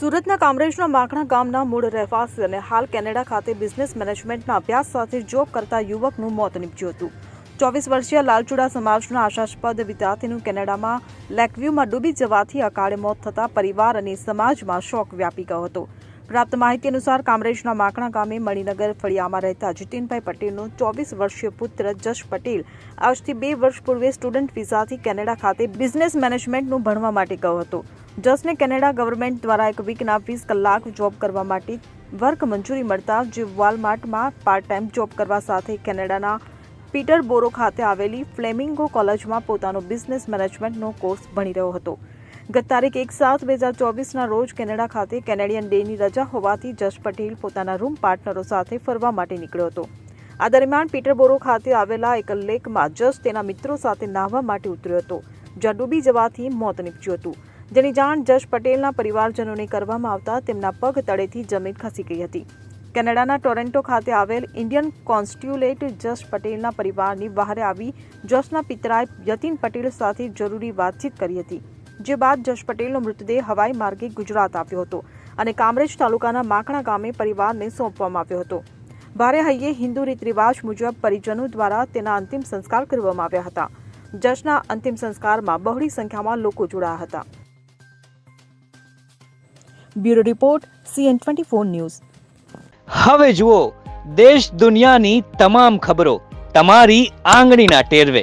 સુરતના કામરેજના માખણા ગામના મૂળ રહેવાસી અને હાલ કેનેડા ખાતે બિઝનેસ મેનેજમેન્ટના અભ્યાસ સાથે જોબ કરતા યુવકનું મોત નીપજ્યું હતું. ચોવીસ વર્ષીય લાલચુડા સમાજના આશાસ્પદ વિદ્યાર્થીનું કેનેડામાં લેકવ્યુમાં ડૂબી જવાથી અકાળે મોત થતાં પરિવાર અને સમાજમાં શોક વ્યાપી ગયો હતો. પ્રાપ્ત માહિતી અનુસાર કામરેજના માકણા ગામે મણિનગર ફળિયામાં રહેતા જીતિનભાઈ પટેલનો ચોવીસ વર્ષીય પુત્ર જશ પટેલ આજથી બે વર્ષ પૂર્વે સ્ટુડન્ટ વિઝાથી કેનેડા ખાતે બિઝનેસ મેનેજમેન્ટનું ભણવા માટે ગયો હતો. જસને કેનેડા ગવર્મેન્ટ દ્વારા એક વીકના વીસ કલાક જોબ કરવા માટે વર્ક મંજૂરી મળતા જે વોલમાર્ટમાં પાર્ટ ટાઈમ જોબ કરવા સાથે કેનેડાના પીટર બોરો ખાતે આવેલી ફ્લેમિંગો કોલેજમાં પોતાનો બિઝનેસ મેનેજમેન્ટનો કોર્સ ભણી રહ્યો હતો. ગત તારીખ એક સાત બે હજાર ચોવીસના રોજ કેનેડા ખાતે કેનેડિયન ડેની રજા હોવાથી જશ પટેલ પોતાના રૂમ પાર્ટનરો સાથે ફરવા માટે નીકળ્યો હતો. આ દરમિયાન પીટરબોરો ખાતે આવેલા એક લેકમાં જશ તેના મિત્રો સાથે નાહવા માટે ઉતર્યો હતો. જ્યાં ડૂબી જવાથી મોત નીપજ્યું હતું. જેની જાણ જશ પટેલના પરિવારજનોને કરવામાં આવતા તેમના પગ તળેથી જમીન ખસી ગઈ હતી. કેનેડાના ટોરેન્ટો ખાતે આવેલ ઇન્ડિયન કોન્સ્ટ્યુલેટ જશ પટેલના પરિવારની બહાર આવી જશના પિતરાએ યતીન પટેલ સાથે જરૂરી વાતચીત કરી હતી. જે બાદ જશ પટેલનો મૃતદેહ હવાઈ માર્ગે ગુજરાત આવ્યો હતો અને કામરેજ તાલુકાના માખણા ગામે પરિવારને સોંપવામાં આવ્યો હતો. ભારે હૈયે હિન્દુ રીત રિવાજ મુજબ પરિજનો દ્વારા તેના અંતિમ સંસ્કાર કરવામાં આવ્યા હતા. જશના અંતિમ સંસ્કારમાં બહોળી સંખ્યામાં લોકો જોડાયા હતા. Bureau report, CN twenty four news. હવે જુઓ, દેશ દુનિયાની તમામ ખબરો, તમારી આંગળીના ટેરવે.